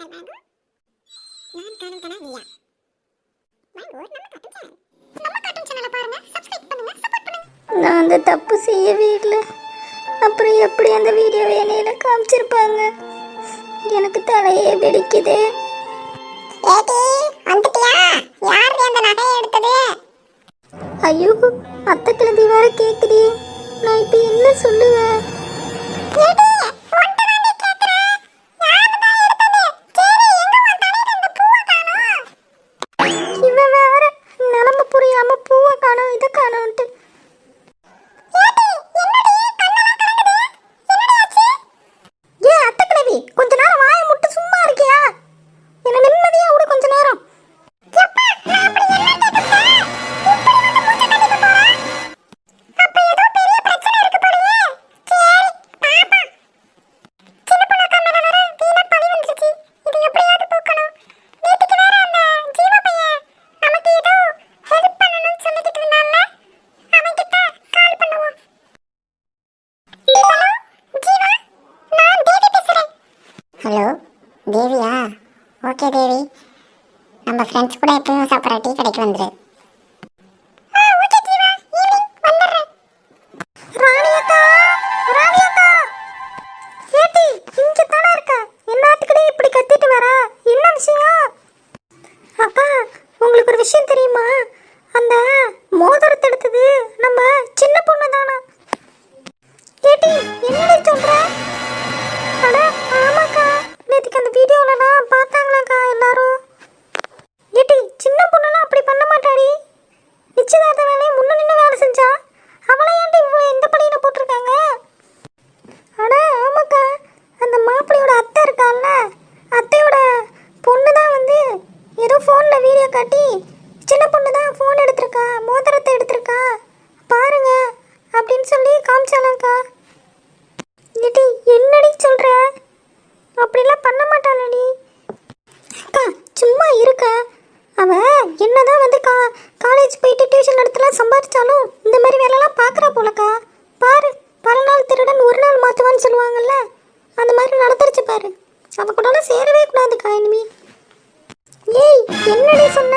நான் காணும் கனா நீயா வாங்கு நம்ம காட்டும் சேனல் நம்ம காட்டும் சேனலை பாருங்க. சப்ஸ்கிரைப் பண்ணுங்க சப்போர்ட் பண்ணுங்க. நான் அந்த தப்பு செய்யவே இல்லை. அப்புறம் எப்படி அந்த வீடியோவை என்னையில காமிச்சிருப்பாங்க? எனக்கு தலையே வெடிக்குது. ஏடி வந்துட்டியா? யார் அந்த நகையை எடுத்தது? ஐயோ அத்தை கிழந்தி வேற கேக்குதே. நான் இப்போ என்ன சொல்லுவேன்? ஹலோ தேவியா? ஓகே தேவி. நம்ம ஃப்ரெண்ட்ஸ் கூட எப்பயும் சாப்பிட்ற டீ கடைக்கு வந்துடு ஃபோனில் சின்ன பொண்ணு தான் ஃபோன் எடுத்திருக்கா மோதிரத்தை எடுத்திருக்கா? பாருங்க அப்படின்னு சொல்லி காமிச்சாலாக்கா நிட்டி என்னடி சொல்ற? அப்படிலாம் பண்ண மாட்டாளடி. அக்கா சும்மா இருக்க. அவ என்னதான் வந்து கா காலேஜ் போயிட்டு டியூஷன் எடுத்துலாம் சம்பாதிச்சாலும் இந்த மாதிரி வேலைலாம் பார்க்குறா போலக்கா. பாரு பல நாள் திருடன் ஒரு நாள் மாற்றுவான்னு சொல்லுவாங்கல்ல அந்த மாதிரி நடந்துருச்சு பாரு. அவ கூடலாம் சேரவே கூடாதுக்கா இனிமே. என்னடி சொன்ன?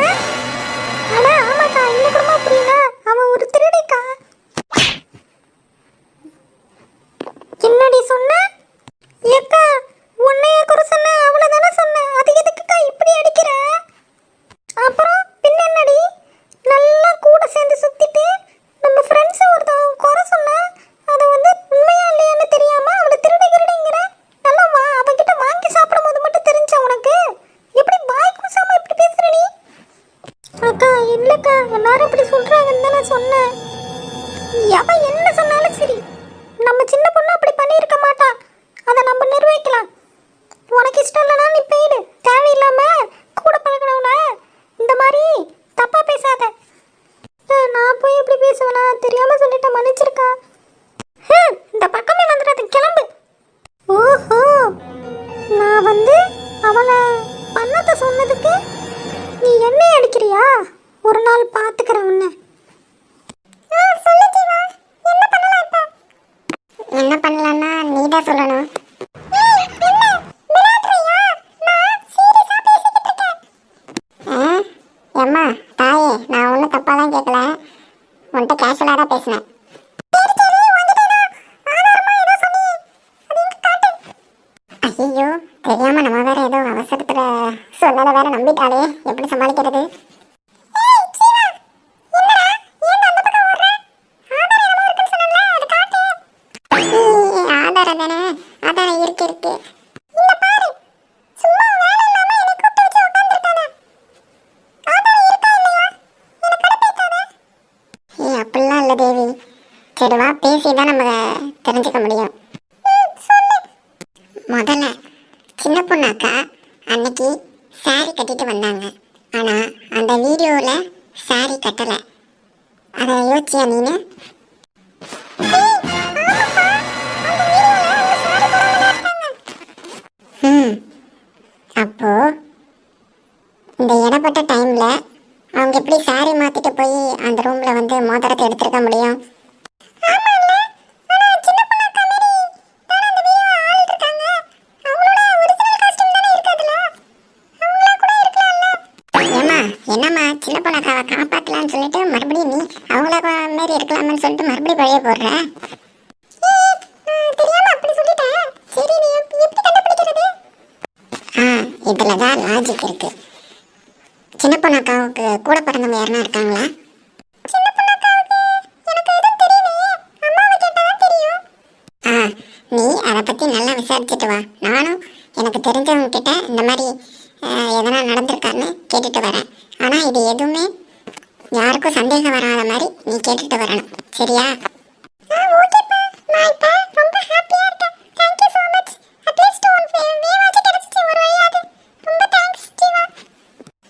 அட ஆமாக்கா இந்த குடும்பம் அப்படின்னா அவன் ஒரு திருடிக்கா என்னடி சொன்ன ஏக்கா உன்னைய குறை சொன்ன அவளை தானே சொன்னேன் அது எதுக்குக்கா இப்படி அடிக்கிற அப்புறம் பின்ன என்னடி நல்லா கூட சேர்ந்து சுத்திட்டு நம்ம ஃப்ரெண்ட்ஸ் ஒருத்தவங்க குறை சொன்னா அது வந்து உண்மையா இல்லையான்னு தெரியாம அவளை திருடி திருடிங்கிற நல்லா வா அவகிட்ட வாங்கி சாப்பிடும் போது மட்டும் தெரிஞ்சா உனக்கு எப்படி வாய் கூசாம இப்படி பேசுற நீ அக்கா இல்லக்கா எல்லாரும் இப்படி சொல்கிறாங்கன்னு தான் நான் சொன்னேன். எவன் என்ன சொன்னாலும் சரி. நம்ம சின்ன பொண்ணு அப்படி பண்ணியிருக்க மாட்டா. அதை நம்ம நிர்வகிக்கலாம். உனக்கு இஷ்டம் இல்லைனா நீ போயிடு. தேவையில்லாமல் கூட பழகினவன இந்த மாதிரி தப்பாக பேசாத. நான் போய் இப்படி பேசுவேனா? தெரியாமல் சொல்லிட்டேன். மன்னிச்சிருக்கா? இந்த பக்கமே வந்துடாது. கிளம்பு. ஓஹோ. நான் வந்து அவளை பண்ணத்தை சொன்னதுக்கு நீ என்னை அடிக்கிறியா? ஒரு நாள் பார்த்துக்கிறேன் உன்னை. என்ன பண்ணலாம்னா நீ தான் சொல்லணும் அம்மா தாயே நான் ஒன்றும் தப்பாலாம் கேட்கல உன்கிட்ட கேஷுவலாக தான் பேசினேன். ஐயோ தெரியாம நம்ம வேற ஏதோ அவசரத்துல சொன்னதை வேற நம்பிட்டாலே எப்படி சமாளிக்கிறது ஏய், ஆதாரம் தானே ஆதாரம் இருக்கு இருக்கு ஏய் அப்படிலாம் இல்லை தேவி சரி வா பேசி தான் நம்ம தெரிஞ்சுக்க முடியும். முதல்ல சின்ன பொண்ணாக்கா அன்னைக்கு சாரி கட்டிட்டு வந்தாங்க. ஆனால் அந்த வீடியோவில் சாரி கட்டலை. அதை யோசிச்சியா நீனு? ம். அப்போ இந்த இடப்பட்ட டைம்ல அவங்க எப்படி சாரி மாத்திட்டு போய் அந்த ரூம்ல வந்து மோதிரத்தை எடுத்திருக்க முடியும்? என்னம்மா சின்ன பொண்ணக்காவை காப்பாத்தலாம்னு சொல்லிட்டு மறுபடியும் நீ அவங்கள மாரி இருக்கலாம்னு சொல்லிட்டு மறுபடியும் பழைய போடுற? இதுல தான் லாஜிக் இருக்கு. சின்ன பொண்ணக்காவுக்கு கூட பிறந்தவங்க யாருன்னா இருக்காங்களா? நீ அதை பற்றி நல்லா விசாரிச்சுட்டு வா. நானும் எனக்கு தெரிஞ்சவங்க கிட்ட இந்த மாதிரி எதனா நடந்திருக்கான்னு கேட்டுட்டு வரேன். ஆனால் இது எதுவுமே யாருக்கும் சந்தேகம் வராத மாதிரி நீ கேட்டுட்டு வரணும். சரியா?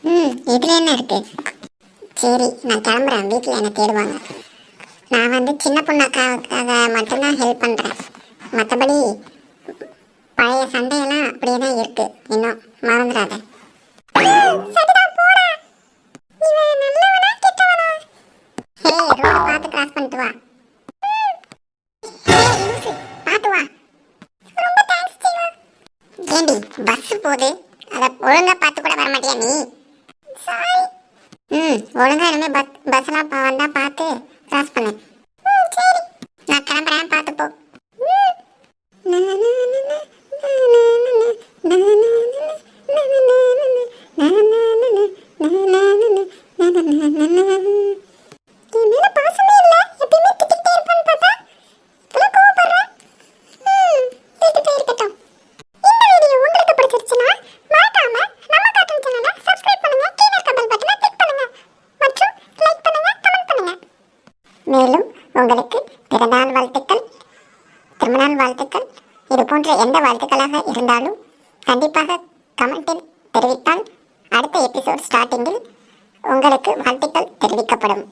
ம் இதில் என்ன இருக்கு? சரி நான் கிளம்புறேன். வீட்டில் என்னை தேடுவாங்க. நான் வந்து சின்ன பொண்ணக்காக மட்டும்தான் ஹெல்ப் பண்ணுறேன் மற்றபடி பழைய சண்டையெல்லாம் அப்படியே தான் இருக்கு. இன்னும் மறந்துடாத. பார்த்து கிராஸ் பண்ணிட்டு வா. ஏண்டி பஸ் போகுது. அதை ஒழுங்கா பார்த்து கூட வர மாட்டியா நீ ம் ஒழுங்கா இனிமே பஸ் பஸ்லாம் வந்தா பார்த்து கிராஸ் பண்ணு. சரி. நான் கிளம்புறேன் பார்த்து போ. என் மேல பாசமே இல்ல எப்பயுமே திட்டிக்கிட்டே இருப்பான்னு பார்த்தா இப்பெல்லாம் கோவப்படுறேன் ம், இருக்கட்டும் இருக்கட்டும் இந்த வீடியோ உங்களுக்கு பிடிச்சிருச்சுன்னா மறக்காம நம்ம கார்ட்டூன் சேனலை சப்ஸ்கிரைப் பண்ணுங்க கீழே இருக்க பெல் பட்டனை கிளிக் பண்ணுங்க மற்றும் லைக் பண்ணுங்க கமெண்ட் பண்ணுங்க மேலும் உங்களுக்கு பிறந்தநாள் வாழ்த்துக்கள் திருமணம் வாழ்த்துக்கள். இது போன்ற எந்த வாழ்த்துக்களாக இருந்தாலும் கண்டிப்பாக கமெண்டில் தெரிவித்தால் அடுத்த எபிசோட் ஸ்டார்டிங்கில் உங்களுக்கு வாழ்த்துக்கள் தெரிவிக்கப்படும்.